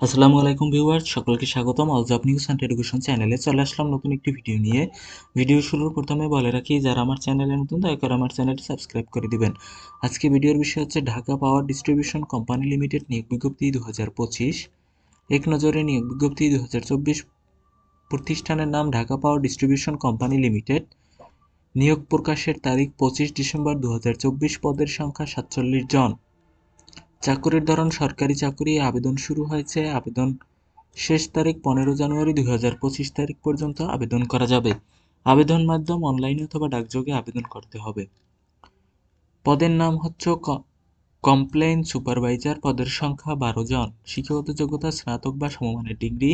আসসালামু আলাইকুম ভিউয়ার্স, সকলকে স্বাগতম। All job news and education চ্যানেলে চলে আসলাম নতুন একটি ভিডিও নিয়ে। ভিডিও শুরুর প্রথমে বলে রাখি, যারা আমার চ্যানেলে নতুন, দয়া করে আমার চ্যানেলটি সাবস্ক্রাইব করে দিবেন। আজকে ভিডিওর বিষয় হচ্ছে Dhaka power distribution company limited নিয়োগ বিজ্ঞপ্তি দু হাজার পঁচিশ। এক নজরে নিয়োগ বিজ্ঞপ্তি দু হাজার চব্বিশ প্রতিষ্ঠানের নাম Dhaka power distribution company limited. নিয়োগ প্রকাশের তারিখ পঁচিশ ডিসেম্বর দু হাজার চব্বিশ, পদের সংখ্যা সাতচল্লিশ জন। চাকুরির ধরন, সরকারি চাকুরি, আবেদন শুরু হয়েছে। আবেদন শেষ তারিখ পনেরো জানুয়ারি দুই হাজার পঁচিশ তারিখ পর্যন্ত আবেদন করা যাবে। আবেদন মাধ্যম অনলাইনে অথবা ডাকযোগে আবেদন করতে হবে। পদের নাম হচ্ছে কমপ্লেন সুপারভাইজার। পদের সংখ্যা বারো জন। শিক্ষাগত যোগ্যতা, স্নাতক বা সমমানের ডিগ্রি,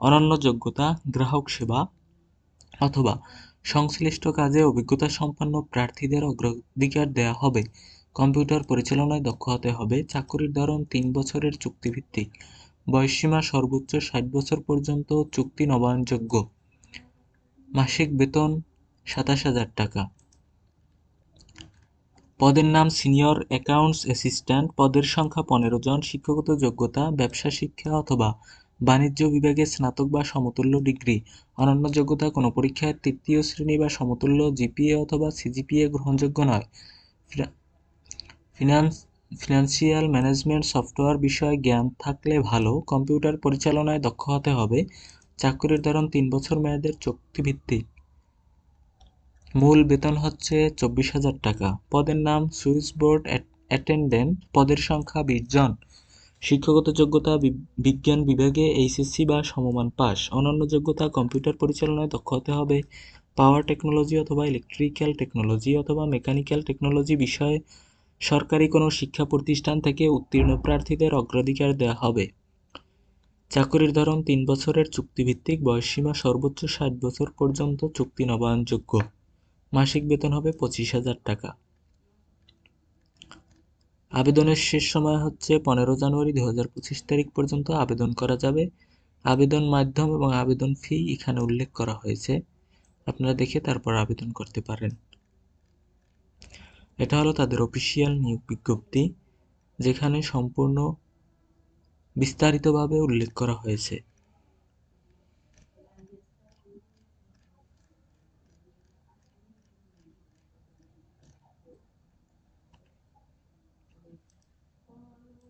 অনন্য যোগ্যতা, গ্রাহক সেবা অথবা সংশ্লিষ্ট কাজে অভিজ্ঞতা সম্পন্ন প্রার্থীদের অগ্রাধিকার দেওয়া হবে। কম্পিউটার পরিচালনায় দক্ষ হতে হবে। চাকুরির ধরন তিন বছরের চুক্তিভিত্তিক। বয়সসীমা সর্বোচ্চ ষাট বছর পর্যন্ত চুক্তি নবায়নযোগ্য। মাসিক বেতন সাতাশ হাজার টাকা। পদের নাম সিনিয়র অ্যাকাউন্টস অ্যাসিস্ট্যান্ট। পদের সংখ্যা পনেরো জন। শিক্ষাগত যোগ্যতা, ব্যবসা, শিক্ষা অথবা বাণিজ্য বিভাগে স্নাতক বা সমতুল্য ডিগ্রি। অনন্য যোগ্যতা কোনো পরীক্ষায় তৃতীয় শ্রেণি বা সমতুল্য জিপিএ অথবা সিজিপিএ গ্রহণযোগ্য নয়। ফিনান্স ফিনান্সিয়াল ম্যানেজমেন্ট সফটওয়্যার বিষয়ে জ্ঞান থাকলে ভালো। কম্পিউটার পরিচালনায় দক্ষ হতে হবে। চাকরির ধরন তিন বছর মেয়াদের চুক্তিভিত্তিক। মূল বেতন হচ্ছে চব্বিশ হাজার টাকা। পদের নাম সুইচ বোর্ড অ্যাটেন্ডেন্ট। পদের সংখ্যা বিশ জন। শিক্ষাগত যোগ্যতা বিজ্ঞান বিভাগে এইচএসসি বা সমমান পাস। অনন্য যোগ্যতা কম্পিউটার পরিচালনায় দক্ষ হতে হবে। পাওয়ার টেকনোলজি অথবা ইলেকট্রিক্যাল টেকনোলজি অথবা মেকানিক্যাল টেকনোলজি বিষয়ে সরকারি কোনো শিক্ষা প্রতিষ্ঠান থেকে উত্তীর্ণ প্রার্থীদের অগ্রাধিকার দেওয়া হবে। চাকরির ধরন তিন বছরের চুক্তিভিত্তিক, বয়সসীমা সর্বোচ্চ ষাট বছর পর্যন্ত চুক্তি নবায়নযোগ্য। মাসিক বেতন হবে পঁচিশ হাজার টাকা। আবেদনের শেষ সময় হচ্ছে পনেরো জানুয়ারি দু হাজার পঁচিশ তারিখ পর্যন্ত আবেদন করা যাবে। আবেদন মাধ্যম এবং আবেদন ফি এখানে উল্লেখ করা হয়েছে। আপনারা দেখে তারপর আবেদন করতে পারেন। এটা হলো তাদের অফিসিয়াল নিয়োগ বিজ্ঞপ্তি যেখানে সম্পূর্ণ বিস্তারিতভাবে উল্লেখ করা হয়েছে।